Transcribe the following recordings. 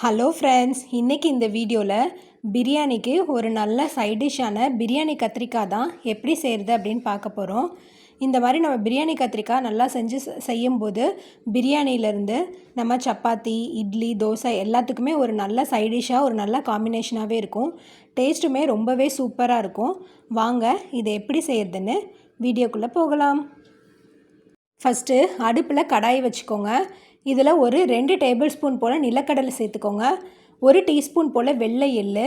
Hello friends இன்றைக்கி இந்த வீடியோவில் பிரியாணிக்கு ஒரு நல்ல சைட் டிஷ்ஷான பிரியாணி கத்திரிக்காய் தான் எப்படி செய்கிறது அப்படின்னு பார்க்க போகிறோம் இந்த மாதிரி நம்ம பிரியாணி கத்திரிக்காய் நல்லா செஞ்சு செய்யும்போது பிரியாணியிலேருந்து நம்ம சப்பாத்தி இட்லி தோசை எல்லாத்துக்குமே ஒரு நல்ல சைட் டிஷ்ஷாக ஒரு நல்ல காம்பினேஷனாகவே இருக்கும். டேஸ்ட்டுமே ரொம்பவே சூப்பராக இருக்கும். வாங்க இதை எப்படி செய்கிறதுன்னு வீடியோக்குள்ளே போகலாம். ஃபஸ்ட்டு அடுப்பில் கடாய் வச்சுக்கோங்க. இதில் ஒரு ரெண்டு டேபிள் ஸ்பூன் போல் நிலக்கடலை சேர்த்துக்கோங்க. ஒரு டீஸ்பூன் போல் வெள்ளை எள்ளு.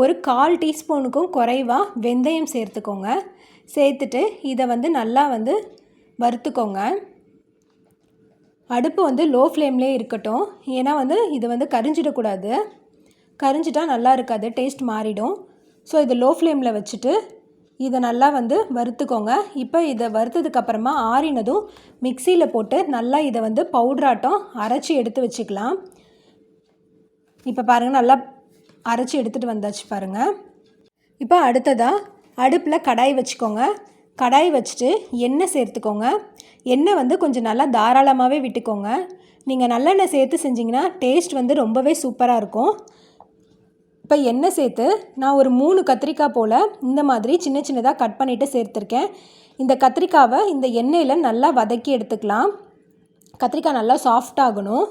ஒரு கால் டீஸ்பூனுக்கும் குறைவாக வெந்தயம் சேர்த்துக்கோங்க. சேர்த்துட்டு இதை வந்து நல்லா வந்து வறுத்துக்கோங்க. அடுப்பு வந்து லோ ஃப்ளேம்லேயே இருக்கட்டும். ஏன்னா வந்து இது வந்து கரிஞ்சிடக்கூடாது. கரிஞ்சிட்டா நல்லா இருக்காது டேஸ்ட் மாறிடும். ஸோ இது லோ ஃப்ளேமில் வச்சுட்டு இதை நல்லா வந்து வறுத்துக்கோங்க. இப்போ இதை வறுத்ததுக்கு அப்புறமா ஆறினதும் மிக்சியில் போட்டு நல்லா இதை வந்து பவுட்ராட்டம் அரைச்சி எடுத்து வச்சுக்கலாம். இப்போ பாருங்கள் நல்லா அரைச்சி எடுத்துகிட்டு வந்தாச்சு பாருங்கள் இப்போ அடுத்ததாக அடுப்பில் கடாய் வச்சுக்கோங்க. கடாய் வச்சுட்டு எண்ணெய் சேர்த்துக்கோங்க. எண்ணெய் வந்து கொஞ்சம் நல்லா தாராளமாகவே விட்டுக்கோங்க. நீங்கள் நல்லெண்ணெய் சேர்த்து செஞ்சிங்கன்னா டேஸ்ட் வந்து ரொம்பவே சூப்பராக இருக்கும். இப்போ எண்ணெய் சேர்த்து? நான் ஒரு மூணு கத்திரிக்காய் போல் இந்த மாதிரி சின்ன சின்னதாக கட் பண்ணிவிட்டு சேர்த்துருக்கேன். இந்த கத்திரிக்காவை இந்த எண்ணெயில் நல்லா வதக்கி எடுத்துக்கலாம். கத்திரிக்காய் நல்லா சாஃப்ட் ஆகணும்.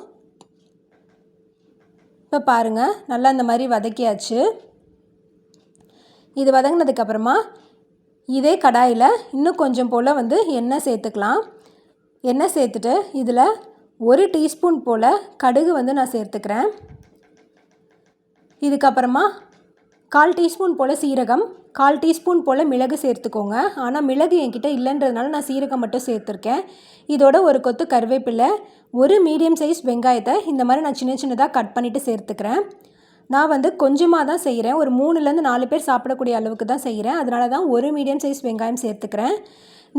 இப்போ பாருங்கள் நல்லா இந்த மாதிரி வதக்கியாச்சு. இது வதங்கினதுக்கப்புறமா இதே கடாயில் இன்னும் கொஞ்சம் போல் வந்து எண்ணெய் சேர்த்துக்கலாம். எண்ணெய் சேர்த்துட்டு இதில் ஒரு டீஸ்பூன் போல் கடுகு வந்து நான் சேர்த்துக்கிறேன். இதுக்கப்புறமா கால் டீஸ்பூன் போல் சீரகம் கால் டீஸ்பூன் போல் மிளகு சேர்த்துக்கோங்க. ஆனால் மிளகு என்கிட்ட இல்லைன்றதுனால நான் சீரகம் மட்டும் சேர்த்துருக்கேன். இதோட ஒரு கொத்து கருவேப்பிலை ஒரு மீடியம் சைஸ் வெங்காயத்தை இந்த மாதிரி நான் சின்ன சின்னதாக கட் பண்ணிவிட்டு சேர்த்துக்கிறேன். நான் வந்து கொஞ்சமாக தான் செய்கிறேன் ஒரு மூணுலேருந்து நாலு பேர் சாப்பிடக்கூடிய அளவுக்கு தான் செய்கிறேன் அதனால தான் ஒரு மீடியம் சைஸ் வெங்காயம் சேர்த்துக்கிறேன்.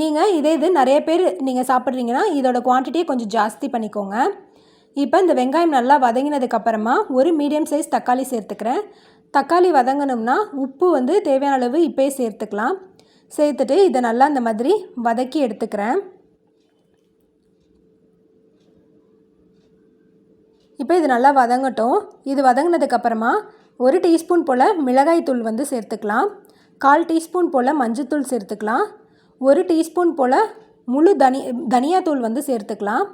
நீங்கள் இதே இது நிறைய பேர் நீங்கள் சாப்பிட்றீங்கன்னா இதோட குவான்டிட்டியை கொஞ்சம் ஜாஸ்தி பண்ணிக்கோங்க. இப்போ இந்த வெங்காயம் நல்லா வதங்கினதுக்கப்புறமா ஒரு மீடியம் சைஸ் தக்காளி சேர்த்துக்கிறேன். தக்காளி வதங்கணும்னா உப்பு வந்து தேவையான அளவு இப்போயே சேர்த்துக்கலாம். சேர்த்துட்டு இதை நல்லா இந்த மாதிரி வதக்கி எடுத்துக்கிறேன். இப்போ இது நல்லா வதங்கட்டும். இது வதங்கினதுக்கப்புறமா ஒரு டீஸ்பூன் போல் மிளகாய்த்தூள் வந்து சேர்த்துக்கலாம். கால் டீஸ்பூன் போல் மஞ்சத்தூள் சேர்த்துக்கலாம். ஒரு டீஸ்பூன் போல் முழு தனி தனியாத்தூள் வந்து சேர்த்துக்கலாம்.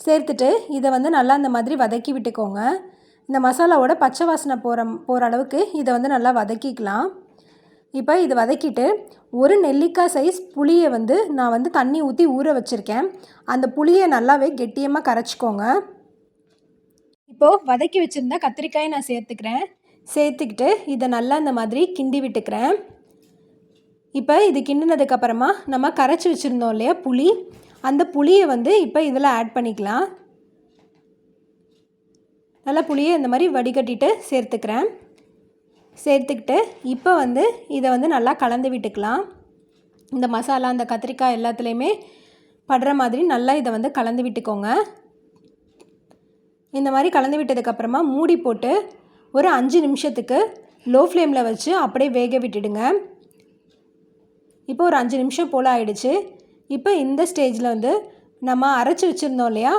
சேர்த்துட்டு இதை வந்து நல்லா இந்த மாதிரி வதக்கி விட்டுக்கோங்க. இந்த மசாலாவோட பச்சை வாசனை போகிற போகிற அளவுக்கு இதை வந்து நல்லா வதக்கிக்கலாம். இப்போ இது வதக்கிட்டு ஒரு நெல்லிக்காய் சைஸ் புளியை வந்து நான் வந்து தண்ணி ஊற்றி ஊற வச்சுருக்கேன். அந்த புளியை நல்லாவே கெட்டியமாக கரைச்சிக்கோங்க. இப்போது வதக்கி வச்சுருந்த கத்திரிக்காயை நான் சேர்த்துக்கிறேன். சேர்த்துக்கிட்டு இதை நல்லா இந்த மாதிரி கிண்டி விட்டுக்கிறேன். இப்போ இது கிண்டினதுக்கப்புறமா நம்ம கரைச்சி வச்சுருந்தோம் இல்லையா புளி. அந்த புளியை வந்து இப்போ இதில் ஆட் பண்ணிக்கலாம். நல்லா புளியை இந்த மாதிரி வடிகட்டிட்டு சேர்த்துக்கிறேன். சேர்த்துக்கிட்டு இப்போ வந்து இதை வந்து நல்லா கலந்து விட்டுக்கலாம். இந்த மசாலா அந்த கத்திரிக்காய் எல்லாத்துலேயுமே படுற மாதிரி நல்லா இதை வந்து கலந்து விட்டுக்கோங்க. இந்த மாதிரி கலந்து விட்டதுக்கப்புறமா மூடி போட்டு ஒரு அஞ்சு நிமிஷத்துக்கு லோ ஃப்ளேமில் வச்சு அப்படியே வேக விட்டுடுங்க. இப்போ ஒரு அஞ்சு நிமிஷம் போல் ஆயிடுச்சு. இப்போ இந்த ஸ்டேஜில் வந்து நம்ம அரைச்சி வச்சுருந்தோம் இல்லையா?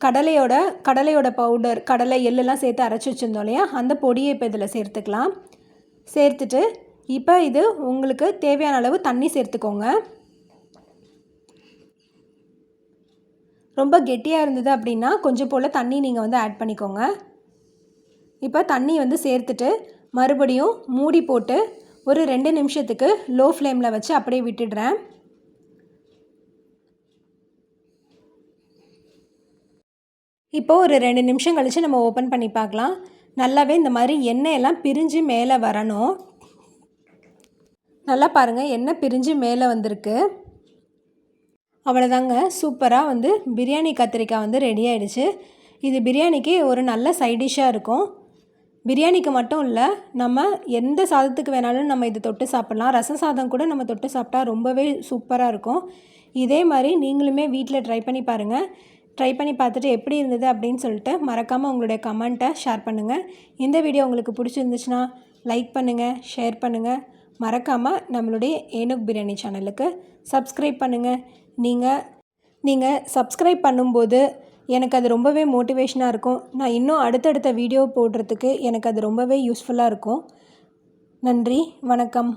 கடலையோட கடலையோட பவுடர் கடலை எள்ளெல்லாம் சேர்த்து அரைச்சி வச்சுருந்தோம் இல்லையா? அந்த பொடியை இப்போ இதில் சேர்த்துக்கலாம். சேர்த்துட்டு இப்போ இது உங்களுக்கு தேவையான அளவு தண்ணி சேர்த்துக்கோங்க. ரொம்ப கெட்டியாக இருந்தது அப்படின்னா கொஞ்சம் போல் தண்ணி நீங்கள் வந்து ஆட் பண்ணிக்கோங்க. இப்போ தண்ணி வந்து சேர்த்துட்டு மறுபடியும் மூடி போட்டு ஒரு ரெண்டு நிமிஷத்துக்கு லோ ஃப்ளேமில் வச்சு அப்படியே விட்டுடுறேன். இப்போது ஒரு ரெண்டு நிமிஷம் கழித்து நம்ம ஓப்பன் பண்ணி பார்க்கலாம். நல்லாவே இந்த மாதிரி எண்ணெயெல்லாம் பிரிஞ்சு மேலே வரணும். நல்லா பாருங்கள் எண்ணெய் பிரிஞ்சு மேலே வந்திருக்கு. அவ்வளோதாங்க சூப்பராக வந்து பிரியாணி கத்திரிக்காய் வந்து ரெடி ஆகிடுச்சு இது பிரியாணிக்கு ஒரு நல்ல சைடிஷ்ஷாக இருக்கும். பிரியாணிக்கு மட்டும் இல்லை நம்ம எந்த சாதத்துக்கு வேணாலும் நம்ம இது தொட்டு சாப்பிட்லாம். ரசம் சாதம் கூட நம்ம தொட்டு சாப்பிட்டா ரொம்பவே சூப்பராக இருக்கும். இதே மாதிரி நீங்களுமே வீட்டில் ட்ரை பண்ணி பாருங்கள் ட்ரை பண்ணி பார்த்துட்டு எப்படி இருந்தது அப்படின்னு சொல்லிட்டு மறக்காமல் உங்களுடைய கமெண்ட்டை ஷேர் பண்ணுங்கள் இந்த வீடியோ உங்களுக்கு பிடிச்சிருந்துச்சுன்னா லைக் பண்ணுங்கள் ஷேர் பண்ணுங்கள் மறக்காமல் நம்மளுடைய ஏனுக் பிரியாணி சேனலுக்கு சப்ஸ்கிரைப் பண்ணுங்கள் நீங்கள் நீங்கள் சப்ஸ்கிரைப் பண்ணும்போது எனக்கு அது ரொம்பவே மோட்டிவேஷனாக இருக்கும். நான் இன்னும் அடுத்தடுத்த வீடியோ போடுறதுக்கு எனக்கு அது ரொம்பவே யூஸ்ஃபுல்லாக இருக்கும். நன்றி வணக்கம்.